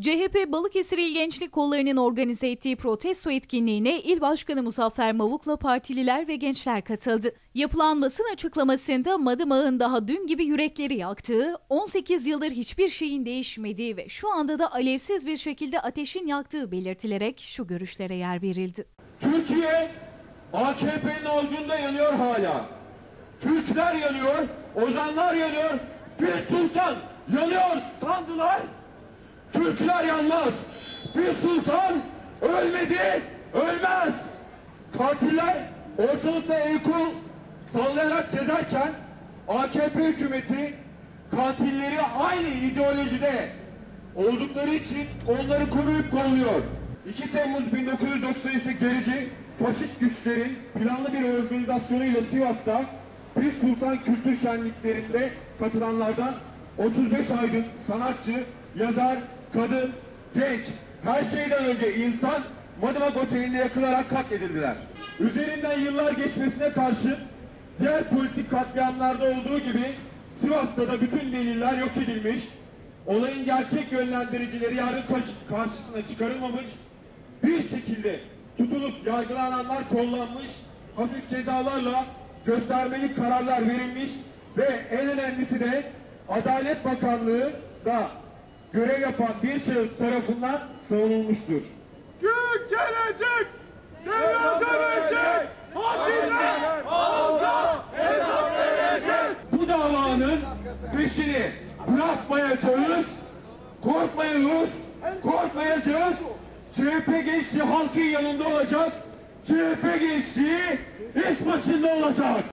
CHP Balıkesir İl Gençlik Kolları'nın organize ettiği protesto etkinliğine İl Başkanı Muzaffer Mavuk'la partililer ve gençler katıldı. Yapılan basın açıklamasında Madımak'ın daha dün gibi yürekleri yaktığı, 18 yıldır hiçbir şeyin değişmediği ve şu anda da alevsiz bir şekilde ateşin yaktığı belirtilerek şu görüşlere yer verildi. Türkiye AKP'nin avucunda yanıyor hala. Türkler yanıyor, ozanlar yanıyor, bir sultan yanıyor sandılar. Türkler yanmaz. Bir sultan ölmedi, ölmez. Katiller ortalıkta el kol sallayarak gezerken AKP hükümeti katilleri aynı ideolojide oldukları için onları koruyup kolluyor. 2 Temmuz 1993'te gerici faşist güçlerin planlı bir organizasyonuyla Sivas'ta bir sultan kültür şenliklerinde katılanlardan 35 aydın sanatçı, yazar, kadın, genç, her şeyden önce insan Madımak Oteli'nde yakılarak katledildiler. Üzerinden yıllar geçmesine karşın diğer politik katliamlarda olduğu gibi Sivas'ta da bütün deliller yok edilmiş, olayın gerçek yönlendiricileri yarın karşısına çıkarılmamış, bir şekilde tutulup yargılananlar kollanmış, hafif cezalarla göstermelik kararlar verilmiş ve en önemlisi de Adalet Bakanlığı da görev yapan bir şahıs tarafından savunulmuştur. Gün gelecek, devran dönecek, hatiller halka hesap verecek. Bu davanın peşini bırakmayacağız, korkmayacağız, korkmayacağız. CHP gençliği halkın yanında olacak, CHP gençliği iş başında olacak.